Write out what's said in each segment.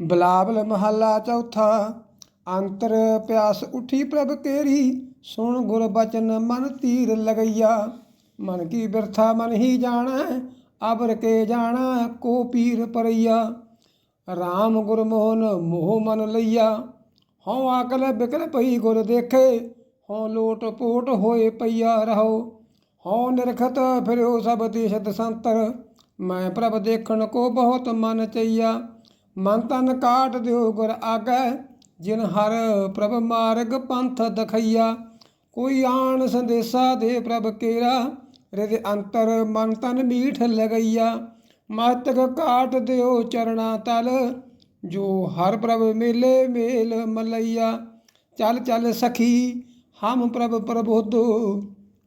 ਬਲਾਬਲ ਮਹੱਲਾ ਚੌਥਾ, ਅੰਤਰ ਪਿਆਸ ਉਠੀ ਪ੍ਰਭ ਕੇਰੀ, ਸੁਣ ਗੁਰ ਬਚਨ ਮਨ ਤੀਰ ਲਗਈਆ। ਮਨ ਕੀ ਬਿਰਥਾ ਮਨ ਹੀ ਜਾਣੈ, ਅਬਰ ਕੇ ਜਾਣਾ, ਕੋ ਪੀਰ ਪਰਈਆ। RAM ਗੁਰਮੋਹਨ ਮੋਹ ਮਨ ਲਈਆ। ਹਉ ਆਕਲ ਬਿਕਲ ਪਈ ਗੁਰ ਦੇਖੇ, ਹਉ ਲੋਟ ਪੋਟ ਹੋਏ ਪਈਆ ਰਹੋ। ਹਉ ਨਿਰਖਤ ਫਿਰਿਓ ਸਭ ਦੇਸ਼ ਦਸੰਤਰ ਮੈਂ ਪ੍ਰਭ ਦੇਖਣ ਕੋ ਬਹੁਤ ਮਨ ਚਈਆ। ਮਨ ਤਨ ਕਾਟ ਦਿਓ ਗੁਰ ਆਗੈ, ਜਿਨ ਹਰ ਪ੍ਰਭ ਮਾਰਗ ਪੰਥ ਦਖਈਆ। ਕੋਈ ਆਣ ਸੰਦੇਸਾ ਦੇ ਪ੍ਰਭ ਕੇਰਾ ਰਿਦ ਅੰਤਰ ਮਨ ਤਨ ਮੀਠ ਲਗਈਆ। ਮਸਤਕ ਕਾਟ ਦਿਓ ਚਰਣਾ ਤਲ, ਜੋ ਹਰ ਪ੍ਰਭ ਮੇਲੇ ਮੇਲ ਮਲਈਆ। ਚੱਲ ਚੱਲ ਸਖੀ, ਹਮ ਪ੍ਰਭ ਪ੍ਰਬੋਧੋ।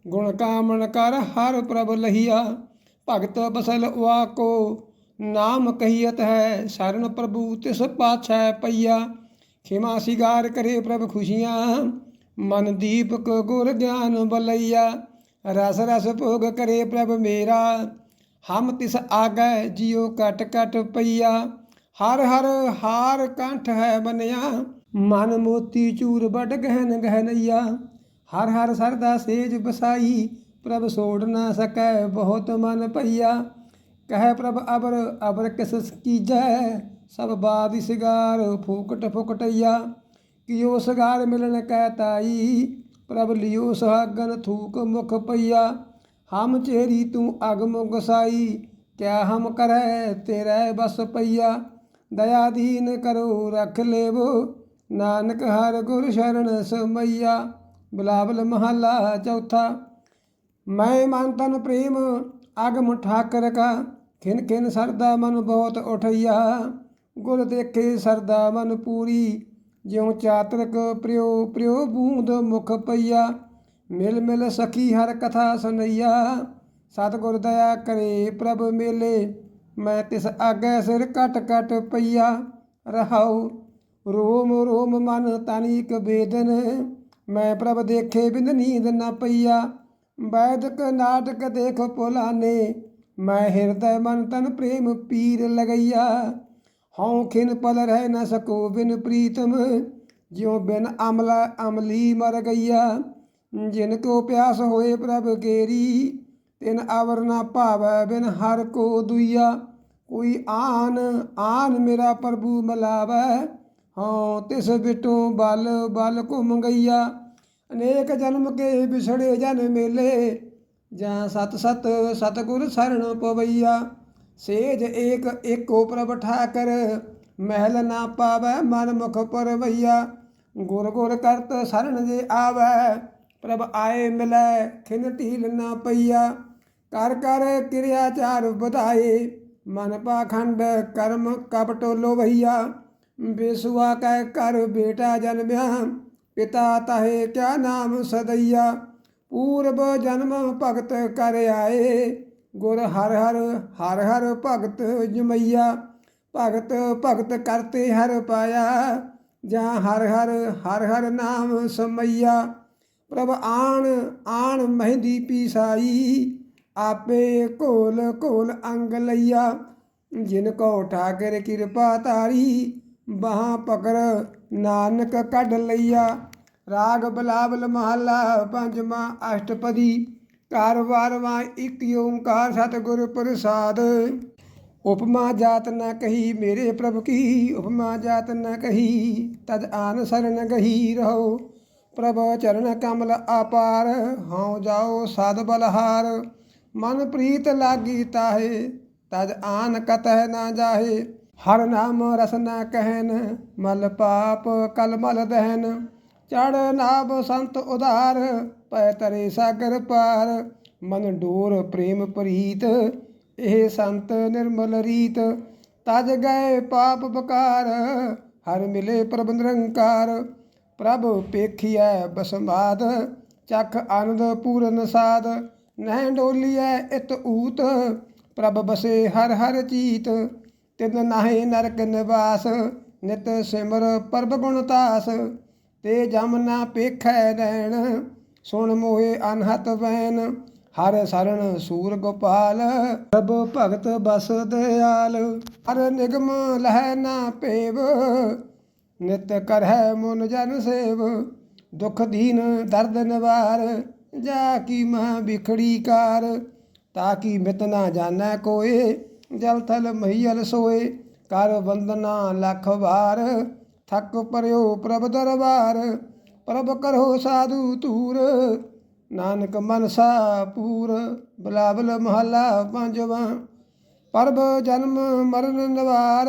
ਗੁਣ ਕਾਮਣ ਕਰ ਹਰ ਪ੍ਰਭ ਲਹੀਆ। ਭਗਤ ਬਸਲ ਵਾ ਕੋ ਨਾਮ ਕਹੀਅਤ ਹੈ, ਸ਼ਰਨ ਪ੍ਰਭੂ ਤਿਸ ਪਾਛੈ ਪਈਆ। ਖਿਮਾ ਸਿਗਾਰ ਕਰੇ ਪ੍ਰਭ ਖੁਸ਼ੀਆਂ, ਮਨ ਦੀਪਕ ਗੁਰ ਗਿਆਨ ਬਲਈਆ। ਰਸ ਰਸ ਭੋਗ ਕਰੇ ਪ੍ਰਭ ਮੇਰਾ, ਹਮ ਤਿਸ ਆਗੈ ਜਿਉ ਕਟ ਕਟ ਪਈਆ। ਹਰ ਹਰ ਹਾਰ ਕੰਠ ਹੈ ਬਨਿਆ, ਮਨ ਮੋਤੀ ਚੂਰ ਬੜ ਗਹਿਨ ਗਹਿਨਈਆ। ਹਰ ਹਰ ਸਰਦਾ ਸੇਜ ਬਸਾਈ ਪ੍ਰਭ ਸੋੜ ਨਾ ਸਕੈ ਬਹੁਤ ਮਨ ਪਈਆ। ਕਹਿ ਪ੍ਰਭ ਅਬਰ ਅਬਰ ਕਿਸ ਕੀਜੈ ਸਭ ਬਾਦ ਸਿਗਾਰ ਫੂਕਟ ਫੁਕਟਈਆ। ਕਿਉ ਸਿਗਾਰ ਮਿਲਣ ਕਹਿ ਤਾਈ? ਪ੍ਰਭ ਲਿਓ ਸੁਹਾਗਨ ਥੂਕ ਮੁਖ ਪਈਆ। ਹਮ ਚੇਰੀ ਤੂੰ ਅਗਮ ਗਸਾਈ ਕਿਆ ਹਮ ਕਰੈ ਤੇਰੇ ਬਸ ਪਈਆ। ਦਇਆ ਦੀਨ ਕਰੋ ਰਖ ਲੇਵੋ। ਨਾਨਕ ਹਰ ਗੁਰ ਸ਼ਰਨ ਸਮਈਆ। ਬਿਲਾਵਲ ਮਹੱਲਾ ਚੌਥਾ। ਮੈਂ ਮਨ ਤਨ ਪ੍ਰੇਮ ਅਗਮ ਠਾਕਰ ਕਾ, ਖਿਨ ਖਿਨ ਸਰਦਾ ਮਨ ਬਹੁਤ ਉਠਈਆ। ਗੁਰ ਦੇਖੇ ਸਰਦਾ ਮਨ ਪੂਰੀ, ਜਿਉ ਚਾਤਰਕ ਪ੍ਰਿਉ ਪ੍ਰਿਓ ਬੂੰਦ ਮੁਖ ਪਈਆ। ਮਿਲ ਮਿਲ ਸਖੀ ਹਰ ਕਥਾ ਸੁਨਈਆ। ਸਤਿਗੁਰ ਦਇਆ ਕਰੇ ਪ੍ਰਭ ਮੇਲੇ, ਮੈਂ ਤਿਸ ਆਗੇ ਸਿਰ ਕਟ ਕਟ ਪਈਆ। ਰਹਾਉ, ਰੋਮ ਰੋਮ ਮਨ ਤਨਿਕ ਬੇਦਨ ਮੈਂ ਪ੍ਰਭ ਦੇਖੇ ਬਿੰਦ ਨੀਂਦ ਨਾ ਪਈਆ। ਵੈਦਕ ਨਾਟਕ ਦੇਖ ਪੁਲਾਨੇ ਮੈਂ ਹਿਰਦੈ ਮਨ ਤਨ ਪ੍ਰੇਮ ਪੀਰ ਲਗਈਆ। ਹਉ ਖਿਨ ਪਲ ਰਹਿ ਨ ਸਕੋ ਬਿਨ ਪ੍ਰੀਤਮ, ਜਿਉ ਬਿਨ ਅਮਲਾ ਅਮਲੀ ਮਰ ਗਈਆ। ਜਿਨ ਕੋ ਪਿਆਸ ਹੋਏ ਪ੍ਰਭ ਕੇਰੀ, ਤਿਨ ਅਵਰ ਨਾ ਭਾਵੈ ਬਿਨ ਹਰ ਕੋ ਦੁਈਆ। ਕੋਈ ਆਨ ਆਨ ਮੇਰਾ ਪ੍ਰਭੂ ਮਲਾਵੈ, ਹਉ ਤਿਸ ਬਿਟੋ ਬਲ ਬਲ ਘੁੰਮ ਗਈਆ। ਅਨੇਕ ਜਨਮ ਕੇ ਵਿਛੜੇ ਜਨ ਮੇਲੇ, ਜਾਂ ਸਤ ਸਤ ਸਤਗੁਰ ਸਰਣ ਪਵਈਆ। ਸੇਜ ਏਕ ਏਕੋ ਪ੍ਰਭ ਠਾਕਰ, ਮਹਿਲ ਨਾ ਪਾਵੈ ਮਨ ਮੁਖ ਪਰਵਈਆ। ਗੁਰ ਗੁਰ ਕਰਤ ਸਰਣ ਜੇ ਆਵੈ, ਪ੍ਰਭ ਆਏ ਮਿਲੈ, ਖਿਨ ਢੀਲ ਨਾ ਪਈਆ। ਕਰ ਕਰ ਕਿਰਿਆ ਚਾਰ ਵਧਾਏ, ਮਨ ਪਾਖੰਡ ਕਰਮ ਕਪਟ ਲੋਭਈਆ ਬੇਸੁਆ ਕਹਿ ਕਰ ਬੇਟਾ ਜਨਮਿਆ ਪਿਤਾ ਤਹੇ ਕਿਆ ਨਾਮ ਸਦਈਆ, ਪੂਰਬ ਜਨਮ ਭਗਤ ਕਰ ਆਏ। ਗੁਰ ਹਰ ਹਰ ਹਰ ਹਰ ਭਗਤ ਜਮਈਆ, ਭਗਤ ਭਗਤ ਕਰਤੇ ਹਰ ਪਾਇਆ। ਜਾਂ ਹਰ ਹਰ ਹਰ ਹਰ ਨਾਮ ਸਮਈਆ, ਪ੍ਰਭ ਆਣ ਆਣ ਮਹਿੰਦੀ ਪੀਸਾਈ, ਆਪੇ ਘੋਲ ਘੋਲ ਅੰਗ ਲਈਆ। ਜਿਨ ਕੋ ਠਾਕਰ ਕਿਰਪਾ ਤਾਰੀ ਬਾਹਾਂ ਪਕੜ ਨਾਨਕ ਕੱਢ ਲਈਆ। ਰਾਗ ਬਲਾਵਲ ਮਹੱਲਾ ਪੰਜਵਾਂ ਅਸ਼ਟਪਦੀ। ਘਰ ਵਾਰਵਾ ਇੱਕ ਓੰਕਾਰ ਸਤਿਗੁਰ ਪ੍ਰਸਾਦ। ਉਪਮਾ ਜਾਤ ਨ ਕਹੀ ਮੇਰੇ ਪ੍ਰਭ ਕੀ, ਉਪਮਾ ਜਾਤ ਨ ਕਹੀ ਤਦ ਆਨ ਸਰਨ ਗਹੀ ਰਹੋ। ਪ੍ਰਭ ਚਰਨ ਕਮਲ ਅਪਾਰ, ਹਉ ਜਾਓ ਸਦ ਬਲਹਾਰ। ਮਨ ਪ੍ਰੀਤ ਲਾਗੀ ਤਾਹੇ, ਤਦ ਆਨ ਕਤਹਿ ਨਾ ਜਾਹੇ। ਹਰ ਨਾਮ ਰਸਨਾ ਨ ਕਹਿਨ ਮਲ ਪਾਪ ਕਲ ਮਲ ਦਹਨ। ਚੜ ਨਾਭ ਸੰਤ ਉਧਾਰ, ਪੈ ਤਰੇ ਸਾਗਰ ਪਾਰ। ਮਨ ਡੋਰ ਪ੍ਰੇਮ ਪ੍ਰੀਤ, ਇਹ ਸੰਤ ਨਿਰਮਲ ਰੀਤ। ਤਜ ਗਏ ਪਾਪ ਬਕਾਰ ਹਰ ਮਿਲੇ ਪ੍ਰਭ ਨਿਰੰਕਾਰ। ਪ੍ਰਭ ਪੇਖੀਐ ਬਸਮਾਦ, ਚਖ ਆਨੰਦ ਪੂਰਨ ਸਾਧ ਨਹਿ ਡੋਲੀਐ ਇਤ ਊਤ, ਪ੍ਰਭ ਬਸੇ ਹਰ ਹਰ ਚੀਤ। ਤਿਨ ਨਾਹੀ ਨਰਕ ਨਿਵਾਸ, ਨਿਤ ਸਿਮਰ ਪ੍ਰਭ ਗੁਣ ਤਾਸ, ਤੇ ਜਮ ਨਾ ਪੇਖੈ ਰਹਿਣ ਸੁਣ ਮੋਏ ਅਨਹਤ ਵੈਨ ਹਰ ਸਰਣ ਸੂਰ ਗੋਪਾਲ। ਪ੍ਰਭ ਭਗਤ ਬਸ ਦਿਆਲ, ਹਰ ਨਿਗਮ ਲਹਿ ਨਾ ਪੇਵ, ਨਿਤ ਕਰਹਿ ਮਨ ਜਨ ਸੇਵ, ਦੁਖ ਦੀਨ ਦਰਦ ਨਿਵਾਰ, ਜਾ ਕੀ ਮਹ ਵਿਖੜੀ ਕਾਰ, ਤਾ ਕੀ ਮਿਤ ਨਾ ਜਾਣੈ ਕੋਏ। ਜਲ ਥਲ ਮਹੀਲ ਸੋਏ, ਕਰ ਵੰਦਨਾ ਲੱਖ ਵਾਰ। ਥੱਕ ਪਰਿਓ ਪ੍ਰਭ ਦਰਬਾਰ, ਪ੍ਰਭ ਕਰੋ ਸਾਧੂ ਤੂਰ ਨਾਨਕ ਮਨਸਾ ਪੂਰ, ਬਲਾਵਲ ਮਹੱਲਾ ਪੰਜਵਾਂ। ਪਰਬ ਜਨਮ ਮਰਨ ਨਵਾਰ,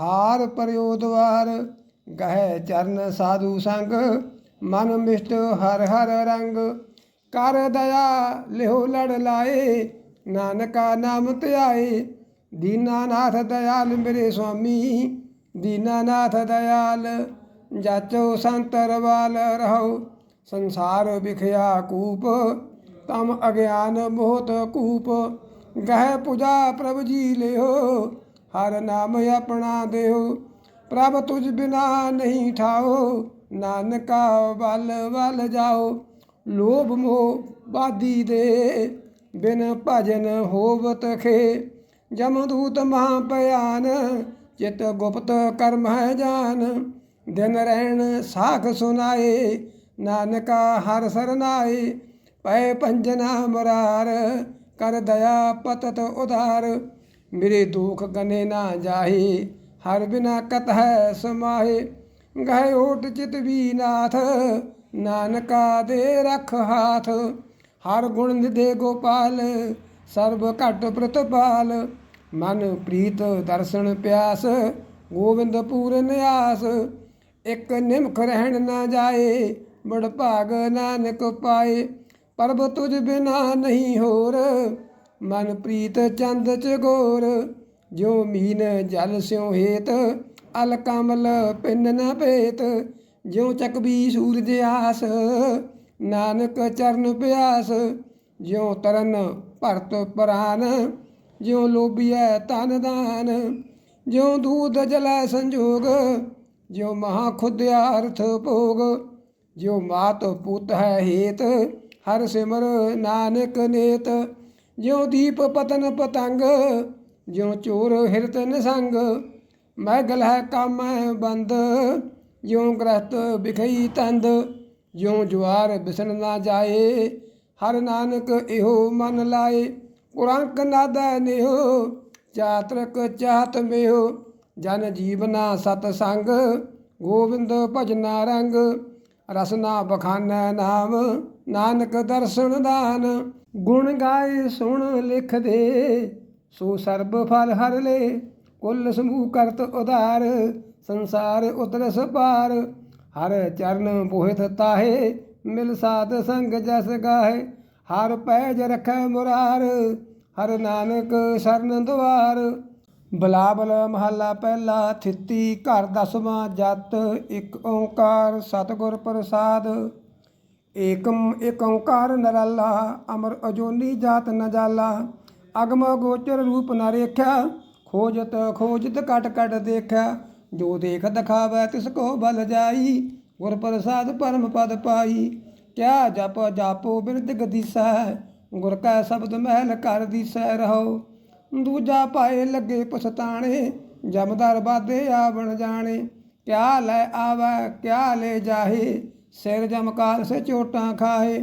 ਹਾਰ ਪਰਿਓ ਦਵਾਰ। ਗਹਿ ਚਰਨ ਸਾਧੂ ਸੰਗ, ਮਨ ਮਿਸ਼ਟ ਹਰ ਹਰ ਰੰਗ। ਕਰ ਦਇਆ ਲਿਓ ਲੜ ਲਾਏ ਨਾਨਕਾ ਨਾਮ ਧਿਆਏ ਦੀਨਾਨਾਥ ਦਇਆਲ ਮੇਰੇ ਸੁਆਮੀ ਦੀਨਾਨਾਥ ਦਇਆਲ, ਜਾਚੋ ਸੰਤਰ ਵਾਲ ਰਹੋ, ਸੰਸਾਰ ਵਿਖਿਆ ਕੂਪ, ਤਮ ਅਗਿਆਨ ਮੋਹਤ ਕੂਪ, ਗਹਿ ਪੁਜਾ ਪ੍ਰਭ ਜੀ ਲਿਓ, ਹਰ ਨਾਮ ਆਪਣਾ ਦੇਓ, ਪ੍ਰਭ ਤੁਝ ਬਿਨਾ ਨਹੀਂ ਠਾਓ, ਨਾਨਕਾ ਵੱਲ ਵੱਲ ਜਾਓ, ਲੋਭ ਮੋਹ ਬਾਦੀ ਦੇ ਬਿਨ ਭਜਨ ਹੋਵਤ ਖੇ। ਜਮਦੂਤ ਮਹਾ ਭਿਆਨ, ਚਿਤ ਗੁਪਤ ਕਰਮ ਹੈ ਜਾਨ। ਦਿਨ ਰਹਿਣ ਸਾਖ ਸੁਨਾਏ, ਨਾਨਕਾ ਹਰ ਸਰਨਾਏ ਪੈ ਪੰਜਨਾ ਮਰਾਰ, ਕਰ ਦਇਆ ਪਤਤ ਉਧਾਰ। ਮੇਰੇ ਦੁਖ ਗਨੇ ਨਾ ਜਾਹੇ, ਹਰ ਬਿਨਾ ਕਤ ਹੈ ਸਮਾਹੇ। ਗਏ ਓਟ ਚਿਤ ਵੀ ਨਾਥ, ਨਾਨਕਾ ਦੇ ਰਖ ਹਾਥ। ਹਰ ਗੁਣ ਦੇ ਗੋਪਾਲ, ਸਰਬ ਘਟ ਪ੍ਰਤਪਾਲ। ਮਨ ਪ੍ਰੀਤ ਦਰਸ਼ਨ ਪਿਆਸ ਗੋਬਿੰਦ ਪੂਰਨ ਆਸ ਇੱਕ ਨਿਮਖ ਰਹਿਣ ਨਾ ਜਾਏ ਬੜ ਭਾਗ ਨਾਨਕ ਪਾਏ। ਪਰਬ ਤੁਝ ਬਿਨਾ ਨਹੀਂ ਹੋਰ, ਮਨ ਪ੍ਰੀਤ ਚੰਦ ਚਗੋਰ ਜੋ ਮੀਨ ਜਲ ਸਿਉ ਹੇਤ, ਅਲ ਕਮਲ ਪਿੰਨ ਨ ਭੇਤ। ਜਿਉ ਚਕਬੀ ਸੂਰਜ ਆਸ ਨਾਨਕ ਚਰਨ ਪਿਆਸ ਜਿਉ ਤਰਨ ਭਰਤ ਪ੍ਰਾਨ, ਜਿਉ ਲੋਭੀਐ ਤਨ ਦਾਨ, ਜਿਉ ਦੂਧ ਜਲੈ ਸੰਜੋਗ, ਜਿਉ ਮਹਾ ਖੁਦਿਆ ਅਰਥ ਭੋਗ, ਜਿਉ ਮਾਤ ਪੁੱਤ ਹੈ ਹੇਤ, ਹਰ ਸਿਮਰ ਨਾਨਕ ਨੇਤ, ਜਿਉ ਦੀਪ ਪਤਨ ਪਤੰਗ, ਜਿਉ ਚੋਰ ਹਿਰਤ ਨਿਸੰਗ ਮਹਿਗਲ ਹੈ ਕਾਮੈ ਬੰਦ, ਜਿਉ ਗ੍ਰਸਤ ਵਿਖਈ ਤੰਦ। ਜਿਉ ਜਵਾਰ ਬਿਸਣ ਨਾ ਜਾਏ, ਹਰ ਨਾਨਕ ਇਹੋ ਮਨ ਲਾਏ। ਕੁਰੰਕ ਨਾਦਾ ਨਿਹੋ, ਚਾਤਰਕ ਚਾਤ ਮਿਹੋ। ਜਨ ਜੀਵਨਾ ਸਤ ਸੰਗ, ਗੋਬਿੰਦ ਭਜਨਾ ਰੰਗ। ਰਸਨਾ ਬਖਾਨੈ ਨਾਮ, ਨਾਨਕ ਦਰਸ਼ਨ ਦਾਨ। ਗੁਣ ਗਾਏ, ਸੁਣ ਲਿਖ ਦੇ, ਸੋ ਸਰਬ ਫਲ ਹਰ ਲੇ। ਕੁੱਲ ਸਮੂਹ ਕਰਤ ਉਧਾਰ, ਸੰਸਾਰ ਉਤਰਸ ਪਾਰ। ਹਰ ਚਰਨ ਪੋਹਿਤ ਤਾਹੇ, ਮਿਲ ਸਾਧ ਸੰਗ ਜਸ ਗਾਹੇ। ਹਰ ਪੈਜ ਰਖੈ ਮੁਰਾਰ, ਹਰ ਨਾਨਕ ਸਰਨ ਦੁਆਰ। ਬਲਾਬਲ ਮਹੱਲਾ ਪਹਿਲਾ, ਥਿੱਤੀ ਘਰ ਦਸਵਾਂ ਜਤ, ਇੱਕ ਓੰਕਾਰ ਸਤਿਗੁਰ ਪ੍ਰਸਾਦ। ਏਕਮ ਏਕ ਓੰਕਾਰ ਨਰਾਲਾ, ਅਮਰ ਅਜੋਨੀ ਜਾਤ ਨ ਜਾਲਾ। ਅਗਮ ਗੋਚਰ ਰੂਪ ਨ ਰੇਖਿਆ, ਖੋਜਤ ਖੋਜਤ ਕਟ ਕਟ ਦੇਖਿਆ। ਜੋ ਦੇਖ ਦਿਖਾਵੈ ਤਿਸ ਕੋ ਬਲ ਜਾਈ, ਗੁਰ ਪ੍ਰਸਾਦ ਪਰਮ ਪਦ ਪਾਈ। ਕਿਆ ਜਪ ਜਾਪੋ ਬਿਰਦ ਗਦੀਸਾ, ਗੁਰ ਕਾ ਸ਼ਬਦ ਮਹਿਲ ਕਰ ਦੀਸੈ ਰਹੋ। ਦੂਜਾ ਪਾਏ ਲੱਗੇ ਪਛਤਾਣੇ ਜਮਦਰ ਬਾਦੇ ਆਵਣ ਜਾਣੇ। ਕਿਆ ਲੈ ਆਵੈ, ਕਿਆ ਲੈ ਜਾਹੇ, ਸਿਰ ਜਮਕਾਲ ਸੇ ਚੋਟਾਂ ਖਾਏ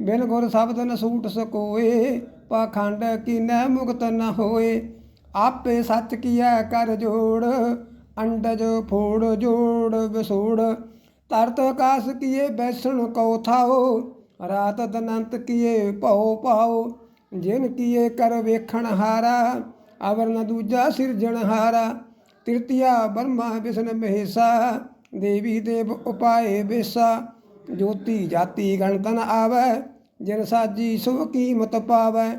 ਬਿਨ ਗੁਰ ਸ਼ਬਦ ਨ ਸੂਟ ਸਕੋਏ, ਪਾਖੰਡ ਕੀਨੈ ਮੁਕਤ ਨ ਹੋਏ। ਆਪੇ ਸੱਚ ਕੀਆ ਕਰ ਜੋੜ ਅੰਡਜ ਫੋੜ ਜੋੜ ਵਿਸੋੜ, ਤਰਤ ਆਕਾਸ ਕੀਏ ਬੈਸਣ ਕਉ ਥਾਓ ਰਾਤ ਦਨੰਤ ਕੀਏ ਭਉ ਪਾਓ ਜਿਨ ਕੀਏ ਕਰ ਵੇਖਣ ਹਾਰਾ, ਅਵਰ ਨ ਦੂਜਾ ਸਿਰਜਣ ਹਾਰਾ, ਤ੍ਰਿਤੀਆ ਬਰਮਾ ਵਿਸ਼ਨ ਮਹੇਸਾ, ਦੇਵੀ ਦੇਵ ਉਪਾਏ ਬੇਸਾ, ਜੋਤੀ ਜਾਤੀ ਗਣਤਨ ਆਵੈ, ਜਿਨ ਸਾਜੀ ਸੁਭ ਕੀਮਤ ਪਾਵੈ,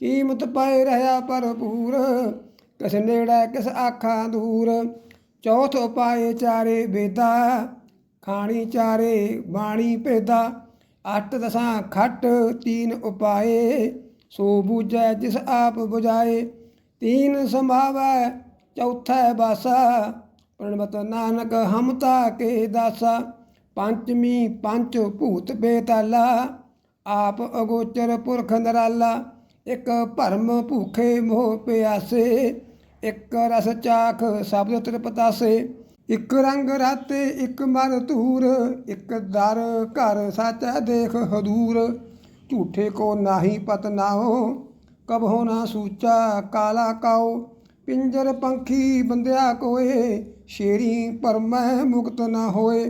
ਕੀਮਤ ਪਾਏ ਰਹਾ ਭਰਪੂਰ, ਕਿਸ ਨੇੜੇ ਕਿਸ ਆਖਾਂ ਦੂਰ ਚੌਥ ਉਪਾਏ ਚਾਰੇ ਬੇਦਾ ਖਾਣੀ ਚਾਰੇ ਬਾਣੀ ਭੇਦਾ, ਅੱਠ ਦਸਾਂ ਖੱਟ ਤੀਨ ਉਪਾਏ, ਸੋ ਬੂਝੈ ਜਿਸ ਆਪ 부ਝਾਏ ਤੀਨ ਸੰਭਾਵੈ, ਚੌਥੈ ਬਾਸਾ ਪ੍ਰਣਮਤ ਨਾਨਕ ਹਮਤਾ ਕੇ ਦਾਸਾ, ਪੰਚਮੀ ਪੰਚ ਭੂਤ ਬੇਤਾਲਾ, ਆਪ ਅਗੋਚਰ ਪੁਰਖ ਨਰਾਲਾ, ਇੱਕ ਭਰਮ ਭੂਖੇ ਮੋਹ ਪਿਆਸੇ ਇੱਕ ਰਸ ਚਾਖ ਸਬਦ ਤ੍ਰਿਪਤਾਸੇ ਇੱਕ ਰੰਗ ਰਾਤੇ, ਇੱਕ ਮਰ ਧੂਰ, ਇੱਕ ਦਰ ਘਰ ਸਾਚਾ ਦੇਖ ਹਦੂਰ। ਝੂਠੇ ਕੋ ਨਾਹੀ ਪਤ ਨਾਓ ਕਬਹੁ ਨਾ ਸੂਚਾ ਕਾਲਾ ਕਾਓ। ਪਿੰਜਰ ਪੰਖੀ ਬੰਦਿਆ ਕੋਏ, ਸ਼ੇਰੀ ਪਰਮੈ ਮੁਕਤ ਨਾ ਹੋਏ।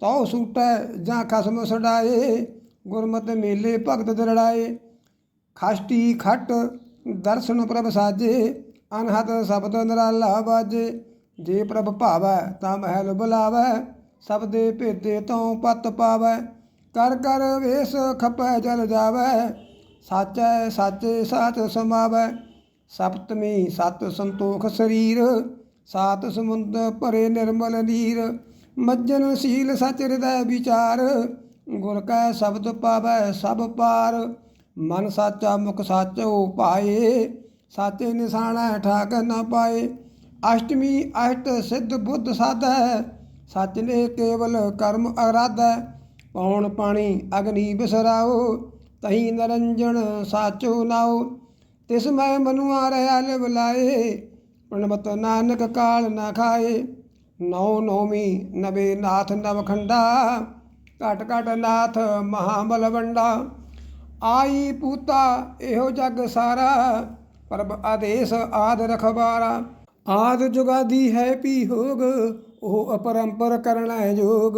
ਤਉ ਸੂਟੈ ਜਾਂ ਖਸਮ ਸੜਾਏ, ਗੁਰਮਤਿ ਮੇਲੇ ਭਗਤ ਦਰੜਾਏ। ਖਸ਼ਟੀ ਖੱਟ ਦਰਸ਼ਨ ਪ੍ਰਭ ਸਾਜੇ ਅਨਹਤ ਸ਼ਬਦ ਨਿਰਾਲਾ ਬਾਜੇ ਜੇ ਪ੍ਰਭ ਭਾਵੈ ਤਾਂ ਮਹਿਲ ਬੁਲਾਵੈ, ਸਭ ਦੇ ਭੇਦੇ ਤੋਂ ਪਤ ਪਾਵੈ। ਕਰ ਕਰ ਵੇਸ ਖਪੈ ਜਲ ਜਾਵੈ, ਸਾਚੈ ਸਾਚੇ ਸਾਚ ਸਮਾਵੈ। ਸਪਤਮੀ ਸਤ ਸੰਤੋਖ ਸਰੀਰ, ਸਾਤ ਸਮੁੰਦ ਭਰੇ ਨਿਰਮਲ ਨੀਰ। ਮੱਜਨ ਸੀਲ ਸਚ ਹਿਰਦੈ ਵਿਚਾਰ, ਗੁਰ ਕੈ ਸ਼ਬਦ ਪਾਵੈ ਸਭ ਪਾਰ। ਮਨ ਸਾਚਾ ਮੁਖ ਸਾਚੋ ਪਾਏ ਸਾਚੇ ਨਿਸ਼ਾਨਾ ਠਾਕ ਨਾ ਪਾਏ। ਅਸ਼ਟਮੀ ਅਸ਼ਟ ਸਿੱਧ ਬੁੱਧ ਸਾਧੈ। ਸੱਚ ਨੇ ਕੇਵਲ ਕਰਮ ਅਰਾਧੈ। ਪੌਣ ਪਾਣੀ ਅਗਨੀ ਬਿਸਰਾਓ, ਤਹੀ ਨਰੰਜਨ ਸਾਚੋ ਨਾਓ। ਤਿਸ ਮੈਂ ਮਨੁਆ ਰਿਆ ਲਿਵਲਾਏ ਪ੍ਰਣਮਤ ਨਾਨਕ ਕਾਲ ਨਾ ਖਾਏ। ਨੌ ਨੌਮੀ ਨਵੇ ਨਾਥ ਨਵਖੰਡਾ ਘਟ ਘਟ ਨਾਥ ਮਹਾਬਲ ਵੰਡਾ ਆਈ ਪੂਤਾ, ਇਹੋ ਜਗ ਸਾਰਾ। ਪ੍ਰਭ ਆਦੇਸ਼ ਆਦ ਰਖਬਾਰਾ ਆਦ ਜੁਗਾਦੀ ਹੈ ਪੀ ਹੋਗ ਉਹ ਅਪਰੰਪਰ ਕਰਣਾ ਜੋਗ।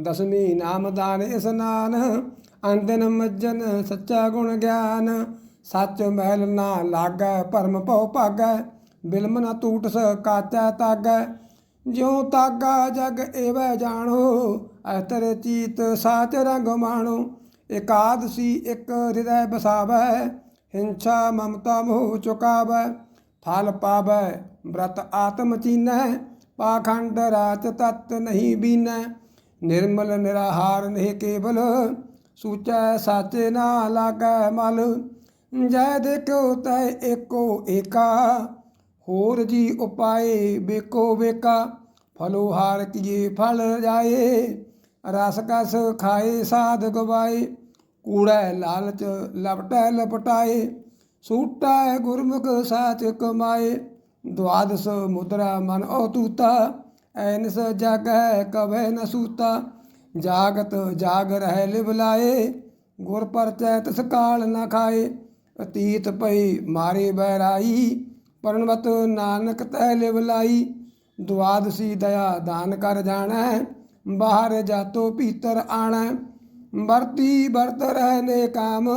ਦਸਵੀਂ ਨਾਮਦਾਨ ਇਸਨਾਨ ਅੰਦਨ ਮੱਜਨ ਸੱਚਾ ਗੁਣ ਗਿਆਨ। ਸੱਚ ਮਹਿਲ ਨਾ ਲਾਗੈ, ਭਰਮ ਭਉ ਭਾਗੈ, ਬਿਲਮ ਨਾ ਟੂਟਸ ਕਾਚੈ ਤਾਗੈ। ਜਿਉ ਤਾਗਾ ਜਗ ਏਵੈ ਜਾਣੋ, ਅਤਰ ਚੀਤ ਸਾਚ ਰੰਗ ਮਾਣੋ। ਇਕਾਦਸੀ ਇੱਕ ਹਿਰਦੈ ਬਸਾਵੈ ਹਿੰਸਾ ਮਮਤਾ ਮੋਹ ਚੁਕਾਵੈ, ਫਲ ਪਾਵੈ ਬ੍ਰਤ ਆਤਮ ਚੀਨੈ, ਪਾਖੰਡ ਰਾਤ ਤਤ ਨਹੀਂ ਬੀਨੈ। ਨਿਰਮਲ ਨਿਰਾਹਾਰ ਨਹੀਂ ਕੇਵਲ ਸੂਚੈ ਸਾਚੇ ਨਾ ਲਾਗੈ ਮਲ। ਜੈ ਦੇਖੋ ਤੈ ਏਕੋ ਏਕਾ, ਹੋਰ ਜੀ ਉਪਾਏ ਵੇਕੋ ਵੇਕਾ ਫਲੋ ਹਾਰ ਕੀਏ ਫਲ ਜਾਏ, ਰਸ ਕਸ ਖਾਏ ਸਾਧ ਗਵਾਏ। ਕੂੜੈ ਲਾਲਚ ਲਪਟੈ ਲਪਟਾਏ, ਸੂਟੈ ਗੁਰਮੁਖ ਸਾਚ ਕਮਾਏ। ਦਵਾਦਸ ਮੁਦਰਾ ਮਨ ਔਤੂਤਾ ਐਨਸ ਜਾਗੈ ਕਵੈ ਨ ਸੂਤਾ। ਜਾਗਤ ਜਾਗ ਰਹਿ ਲਿਵਲਾਏ ਗੁਰ ਪਰਚੈ ਤਿਸ ਕਾਲ ਨ ਖਾਏ। ਅਤੀਤ ਪਈ ਮਾਰੇ ਬਹਿਰਾਈ ਪਰਣਵਤ ਨਾਨਕ ਤੈ ਲਿਵਲਾਈ ਦੁਆਦਸੀ ਦਇਆ ਦਾਨ ਕਰ ਜਾਣੈ, ਬਾਹਰ ਜਾਤੋ ਭੀਤਰ ਆਣੈ। ਵਰਤੀ ਵਰਤ ਰਹਿ ਨੇ ਕਾਮ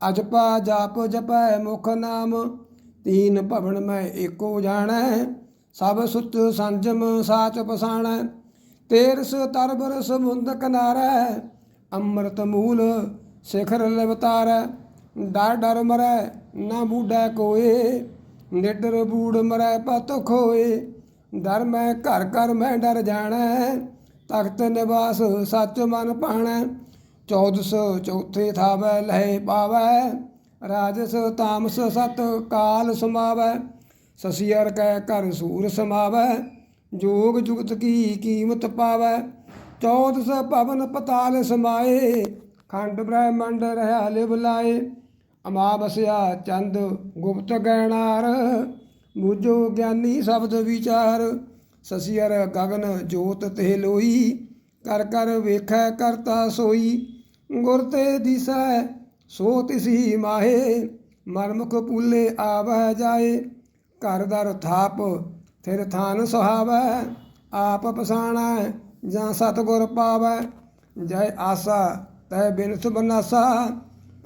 ਅਜਪਾ ਜਾਪ ਜਪੈ ਮੁਖ ਨਾਮ। ਤੀਨ ਭਵਨ ਮੈਂ ਏਕੋ ਜਾਣੈ, ਸਭ ਸੁਤ ਸੰਜਮ ਸਾਚ ਪਸਾਣੈ। ਤੇਰਸ ਤਰਬਰ ਸਮੁੰਦ ਕਨਾਰੈ ਅੰਮ੍ਰਿਤ ਮੂਲ ਸਿਖਰ ਲਵਤਾਰੈ। ਡਰ ਡਰ ਮਰੈ ਨਾ ਬੂਡੈ ਕੋਏ, ਨਿਡਰ ਬੂੜ ਮਰੈ ਪਤ ਖੋਏ। ਡਰ ਮੈਂ ਘਰ ਘਰ ਮੈਂ ਡਰ ਜਾਣੈ, ਤਖਤ ਨਿਵਾਸ ਸੱਚ ਮਨ ਪਾਣੈ। ਚੌਦਸ ਚੌਥੇ ਥਾਵੈ, ਲਹਿ ਪਾਵੈ, ਰਾਜਸ ਤਾਮਸ ਸਤ ਕਾਲ ਸਮਾਵੈ, ਸਸੀਅਰ ਕੈ ਘਰ ਸੂਰ ਸਮਾਵੈ, ਜੋਗ ਜੁਗਤ ਕੀ ਕੀਮਤ ਪਾਵੈ, ਚੌਦਸ ਭਵਨ ਪਤਾਲ ਸਮਾਏ, ਖੰਡ ਬ੍ਰਹਮੰਡ ਰਹਾ ਲਿਵ ਲਾਏ, ਅਮਾਵਸਿਆ ਚੰਦ ਗੁਪਤ ਗੈਣਾਰ ਬੂਝੋ ਗਿਆਨੀ ਸ਼ਬਦ ਵਿਚਾਰ, ਸਸੀਅਰ ਗਗਨ ਜੋਤ ਤੇ ਲੋਈ, ਕਰ ਕਰ ਵੇਖੈ ਕਰਤਾ ਸੋਈ ਗੁਰ ਤੇ ਦਿਸੈ, ਸੋ ਤਿਸੀ ਮਾਹੇ ਮਨਮੁਖ ਪੂਲੇ ਆਵੈ ਜਾਏ। ਘਰ ਦਰ ਥਾਪ ਫਿਰ ਥਾਨ ਸੁਹਾਵੈ ਆਪ ਪਸਾਣਾ, ਜਾਂ ਸਤਗੁਰ ਪਾਵੈ ਜੈ ਆਸਾ, ਤੈ ਬਿਨਸ ਬਨਾਸਾ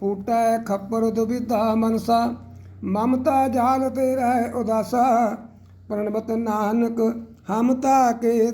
ਫੂਟੈ ਖੱਪਰ ਦੁਬਿਧਾ ਮਨਸਾ। ਮਮਤਾ ਜਾਲ ਤੇ ਰਹਿ ਉਦਾਸਾ, ਪ੍ਰਣਵਤ ਨਾਨਕ ਹਮਤਾ ਕੇ